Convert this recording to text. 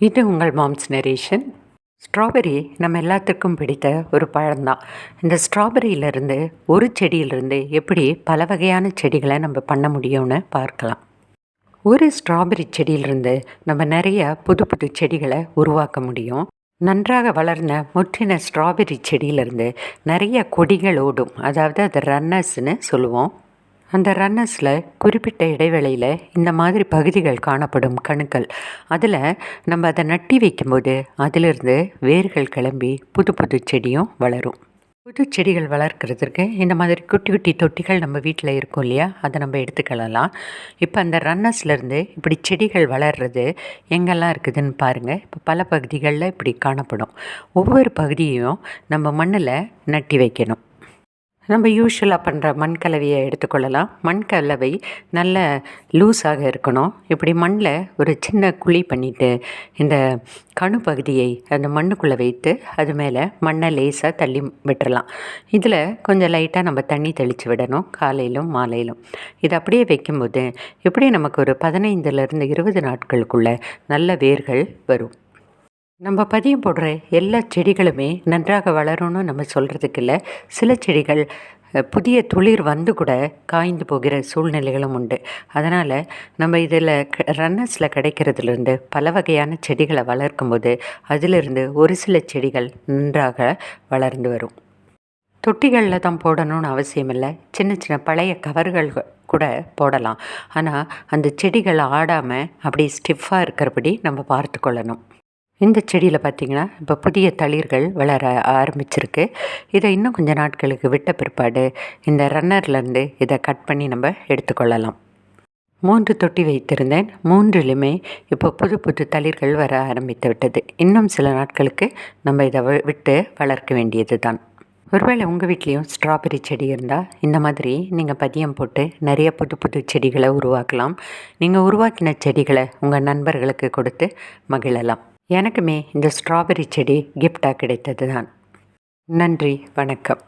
இது உங்கள் moms narration. Strawberry நம்ம எல்லாத்துக்கும் பிடித்த ஒரு பழம்தான். இந்த ஸ்ட்ராபெரியிலேருந்து ஒரு செடியிலிருந்து எப்படி பல வகையான செடிகளை நம்ம பண்ண முடியும்னு பார்க்கலாம். ஒரு ஸ்ட்ராபெரி செடியிலிருந்து நம்ம நிறைய புது புது செடிகளை உருவாக்க முடியும். நன்றாக வளர்ந்த முற்றின ஸ்ட்ராபெரி செடியிலிருந்து நிறைய கொடிகள் ஓடும் அதாவது அது ரன்னர்ஸ்னு சொல்லுவோம் அந்த ரன்னர்ஸில் குறிப்பிட்ட இடைவெளியில் இந்த மாதிரி பகுதிகள் காணப்படும் கணுக்கள். அதில் நம்ம அதை நட்டி வைக்கும்போது அதிலிருந்து வேர்கள் கிளம்பி புது புது செடியும் வளரும். புது செடிகள் வளர்க்குறதுக்கு இந்த மாதிரி குட்டி குட்டி தொட்டிகள் நம்ம வீட்டில் இருக்கும் இல்லையா? அதை நம்ம எடுத்துக்கலாம் இப்போ அந்த ரன்னர்ஸ்லேருந்து இப்படி செடிகள் வளர்கிறது எங்கெல்லாம் இருக்குதுன்னு பாருங்கள் இப்போ பல பகுதிகளில் இப்படி காணப்படும். ஒவ்வொரு பகுதியையும் நம்ம மண்ணில் நட்டி வைக்கணும். நம்ம யூஸ்வலாக பண்ணுற மண் கலவையை எடுத்துக்கொள்ளலாம். மண் கலவை நல்ல லூஸாக இருக்கணும். இப்படி மண்ணில் ஒரு சின்ன குழி பண்ணிவிட்டு இந்த கணு பகுதியை அந்த மண்ணுக்குள்ளே வைத்து அது மேலே மண்ணை லேசாக தள்ளி விட்டுறலாம். இதில் கொஞ்சம் லைட்டாக நம்ம தண்ணி தெளித்து விடணும் காலையிலும் மாலையிலும். இது அப்படியே வைக்கும்போது எப்படி நமக்கு ஒரு பதினைந்துலேருந்து இருபது நாட்களுக்குள்ளே நல்ல வேர்கள் வரும். நம்ம பதியம் போடுற எல்லா செடிகளுமே நன்றாக வளரும்னு நம்ம சொல்கிறதுக்கு இல்லை. சில செடிகள் புதிய துளிர் வந்து கூட காய்ந்து போகிற சூழ்நிலைகளும் உண்டு. அதனால் நம்ம இதில் க ரன்னர்ஸில் கிடைக்கிறதுலேருந்து பல வகையான செடிகளை வளர்க்கும்போது அதிலிருந்து ஒரு சில செடிகள் நன்றாக வளர்ந்து வரும். தொட்டிகளில் தான் போடணும்னு அவசியம் இல்லை. சின்ன சின்ன பழைய கவர்கள் கூட போடலாம். ஆனால் அந்த செடிகள் ஆடாமல் அப்படி ஸ்டிஃபாக இருக்கிறபடி நம்ம பார்த்து கொள்ளணும். இந்த செடியில் பார்த்திங்கன்னா இப்போ புதிய தளிர்கள் வளர ஆரம்பிச்சிருக்கு. இதை இன்னும் கொஞ்சம் நாட்களுக்கு விட்ட பிற்பாடு இந்த ரன்னர்லேருந்து இதை கட் பண்ணி நம்ம எடுத்துக்கொள்ளலாம். மூன்று தொட்டி வைத்திருந்தேன். மூன்றிலுமே இப்போ புது புது தளிர்கள் வர ஆரம்பித்து விட்டது. இன்னும் சில நாட்களுக்கு நம்ம இதை விட்டு வளர்க்க வேண்டியது தான் ஒருவேளை உங்கள் வீட்லேயும் ஸ்ட்ராபெரி செடி இருந்தால் இந்த மாதிரி நீங்கள் பதியம் போட்டு நிறைய புது புது செடிகளை உருவாக்கலாம். நீங்கள் உருவாக்கின செடிகளை உங்கள் நண்பர்களுக்கு கொடுத்து மகிழலாம். எனக்குமே இந்த ஸ்ட்ராபெரி செடி கிஃப்டாக கிடைத்தது தான் நன்றி வணக்கம்.